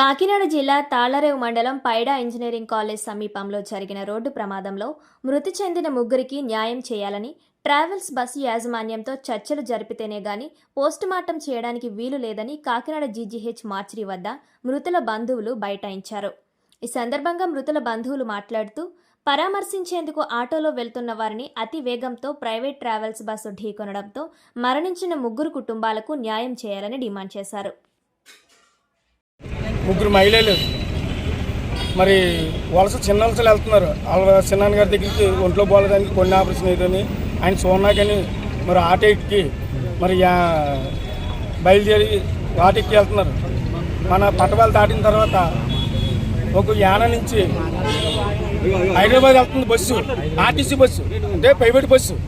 కాకినాడ జిల్లా తాళరేవు మండలం పైడా engineering college సమీపంలో జరిగిన రోడ్డు ప్రమాదంలో మృతి చెందిన ముగ్గురికి న్యాయం చేయాలని ట్రావెల్స్ బస్సు యాజమాన్యంతో చర్చలు జరిపితేనే గాని పోస్టుమార్టం చేయడానికి వీలు లేదని కాకినాడ జీజీహెచ్ మార్చిరి వద్ద మృతుల బంధువులు బైఠాయించారు. ఈ సందర్భంగా మృతుల బంధువులు మాట్లాడుతూ పరామర్శించేందుకు ఆటోలో వెళ్తున్న వారిని అతి వేగంతో ప్రైవేట్ ట్రావెల్స్ బస్సు ఢీకొనడంతో మరణించిన ముగ్గురు కుటుంబాలకు న్యాయం చేయాలని డిమాండ్ చేశారు. ముగ్గురు మహిళలు. మరి వలస చిన్న వలసలు వెళ్తున్నారు. వాళ్ళ చిన్నాన్న గారి దగ్గరికి ఒంట్లో పోలేదానికి కొన్ని ఆపరేషన్ అయ్యిందని ఆయన సోనాకని మరి ఆటో ఎక్కి మరి యా- బయలుదేరి ఆటో ఎక్కి వెళ్తున్నారు. మన పట్టవాళ్ళు దాటిన తర్వాత ఒక యాన నుంచి హైదరాబాద్ వెళ్తుంది బస్సు. RTC bus. అంటే ప్రైవేట్ బస్సు.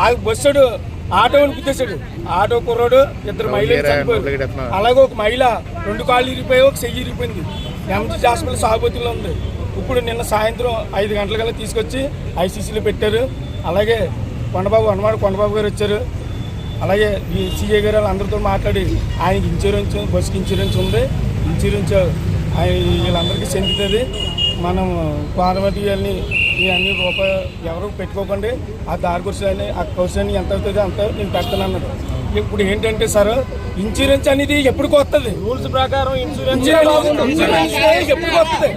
ఆ బస్సుడు ఆటోని గుద్దేశాడు. ఆటో కుర్రాడు ఇద్దరు మహిళలు చనిపోయారు. అలాగే ఒక మహిళ రెండు కాళ్ళు ఇరిగిపోయి ఒక చెయ్యి ఇరిగిపోయింది ఎంజీ హాస్పిటల్ సాగుబోతుల్లో ఉంది. ఇప్పుడు నిన్న సాయంత్రం ఐదు గంటలకల్లా తీసుకొచ్చి ఐసీసీలో పెట్టారు. అలాగే కొండబాబు అన్నమాట కొండబాబు గారు వచ్చారు. అలాగే ఈ సీఏ గారు అందరితో మాట్లాడి ఆయనకి ఇన్సూరెన్స్ బస్కి ఇన్సూరెన్స్ ఉంది. ఇన్సూరెన్స్ ఆయన వీళ్ళందరికీ చెందుతుంది. మనం పార్వతి ఇవన్నీ రూపాయి ఎవరు పెట్టుకోకండి. ఆ దారి కుర్చీని ఆ కుర్చీని ఎంత అవుతుందో అంత నేను పెడతాను అన్నాడు. ఇప్పుడు ఏంటంటే సార్ ఇన్సూరెన్స్ అనేది ఎప్పుడు వస్తుంది. రూల్స్ ప్రకారం ఇన్సూరెన్స్ ఎప్పుడు వస్తుంది.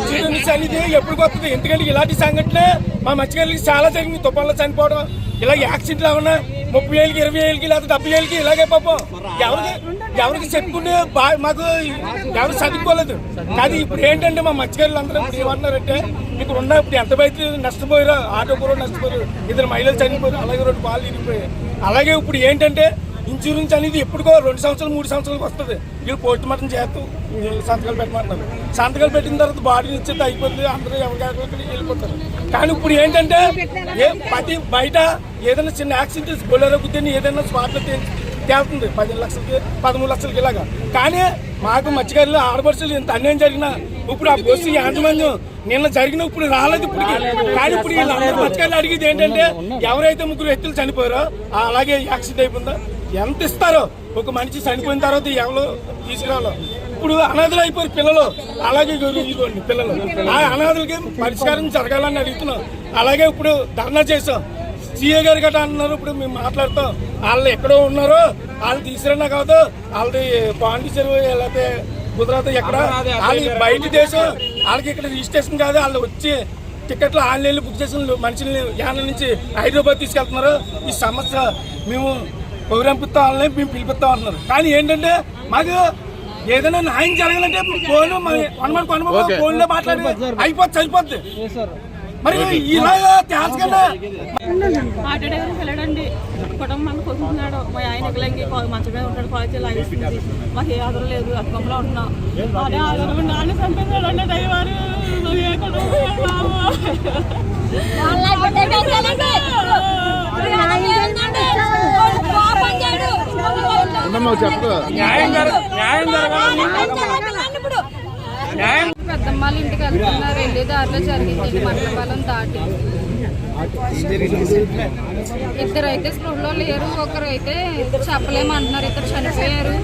ఇన్సూరెన్స్ అనేది ఎప్పుడు వస్తుంది. ఎందుకంటే ఇలాంటి సంఘటన మా మత్స్యకారులకి చాలా జరిగింది. తుఫాన్లో చనిపోవడం ఇలా యాక్సిడెంట్లు ఏమన్నా ముప్పై ఏళ్ళకి ఇరవై ఏళ్ళకి లేదా డెబ్బై ఏళ్ళకి ఇలాగే పాపం. ఎవరికి ఎవరికి చెప్పుకుంటే బా మాకు ఎవరు చదువుకోలేదు. కానీ ఇప్పుడు ఏంటంటే మా మత్స్యకారులు అందరూ ఇప్పుడు ఏమన్నారంటే ఇక్కడ ఉన్న ఇప్పుడు ఎంత బయట నష్టపోయారో ఆటో కూడా నష్టపోయారు ఇద్దరు మహిళలు చనిపోయారు అలాగే రెండు పాలు ఇరిగిపోయాయి. అలాగే ఇప్పుడు ఏంటంటే ఇన్సూరెన్స్ అనేది ఎప్పుడుకో రెండు సంవత్సరాలు మూడు సంవత్సరాలకు వస్తుంది. వీళ్ళు పోస్ట్ మార్టం చేస్తూ సంతకాలు పెట్టమంటున్నారు. సంతకాలు పెట్టిన తర్వాత బాడీని ఇచ్చేది అయిపోతుంది అందరూ ఎవరికైనా వెళ్ళిపోతారు. కానీ ఇప్పుడు ఏంటంటే ఏ ప్రతి బయట ఏదైనా చిన్న యాక్సిడెంట్ బొలెరో గుద్దని ఏదైనా స్పాట్లో తేలుతుంది పదిహేను లక్షలకి పదమూడు లక్షలకి ఇలాగా. కానీ మాకు మత్స్యకారులు ఆడపడుచులు ఇంత అన్యాయం జరిగినా ఇప్పుడు ఆ బస్సు యాజమాన్యం నిన్న జరిగిన ఇప్పుడు రాలేదు ఇప్పుడు కానీ ఇప్పుడు వీళ్ళందరూ మత్స్యకారులు అడిగేది ఏంటంటే ఎవరైతే ముగ్గురు వ్యక్తులు చనిపోయారో అలాగే యాక్సిడెంట్ అయిపోయిందో? ఎంత ఇస్తారో? ఒక మనిషి చనిపోయిన తర్వాత ఎవరు తీసుకురావాలో? ఇప్పుడు అనాథలు అయిపోయారు పిల్లలు. అలాగే ఇదిగో- ఇదిగోండి పిల్లలు. ఆ అనాథలకి పరిష్కారం జరగాలని అడుగుతున్నాం. అలాగే ఇప్పుడు ధర్నా చేసాం సీఏ గారు గట్రా అంటున్నారు. ఇప్పుడు మేము మాట్లాడుతాం. వాళ్ళు ఎక్కడో ఉన్నారో వాళ్ళు తీసుకురన్నా కాదు వాళ్ళది పాండిచేరి లేకపోతే గుజరాత్ ఎక్కడ? వాళ్ళు బయట దేశం వాళ్ళకి ఇక్కడ రిజిస్ట్రేషన్ కాదు. వాళ్ళు వచ్చి టికెట్లు ఆన్లైన్లో బుక్ చేసిన మనుషుల్ని యానం నుంచి హైదరాబాద్ తీసుకెళ్తున్నారు. ఈ సమస్య మేము పౌరంపిస్తాం వాళ్ళని మేము పిలిపిస్తాం అంటున్నారు. కానీ ఏంటంటే మాకు ఏదైనా న్యాయం జరగాలంటే ఫోన్ కొనమని కొనమని ఫోన్లో మాట్లాడి అయిపోద్ది అయిపోద్ది మరి ఇలాగా తేల్చకుండా ఆటో డ్రైవర్ వెళ్ళడండి. కుటుంబం కొనుక్కున్నాడు మా ఆయన ఎక్కలేంగి మంచం మీద ఉంటాడు. కాలేజీ లాగేసింది మాకు ఏ ఆధారం లేదు. అక్కమ్మలో ఉంటున్నాం అదే ఆధారం నాన్న చంపేశాడు అంటే డ్రైవర్ ఏ కుటుంబం న్యాయం జరగ న్యాయం జరగాలని పెద్దమ్మాళ్ళ ఇంటికి వెళ్తున్నారు. వెళ్ళే దారిలో జరిగింది మండపాలం దాటి. ఇద్దరు అయితే స్కూల్లో లేరు. ఒకరు అయితే చెప్పలేము అంటున్నారు ఇద్దరు చనిపోయారు.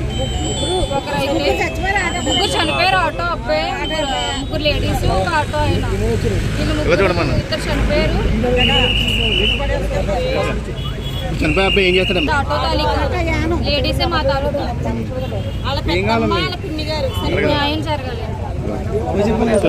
ఒకరు అయితే ముగ్గురు చనిపోయారు. ఆటో అబ్బాయి ముగ్గురు లేడీస్ ఒక ఆటో ఆయన. వీళ్ళు ముగ్గురు ఇద్దరు చనిపోయారు. లేడీసే మా తాలూకు. వాళ్ళ పెద్దమ్మ వాళ్ళ పిన్ని గారు. న్యాయం జరగాలి. 我已经不能。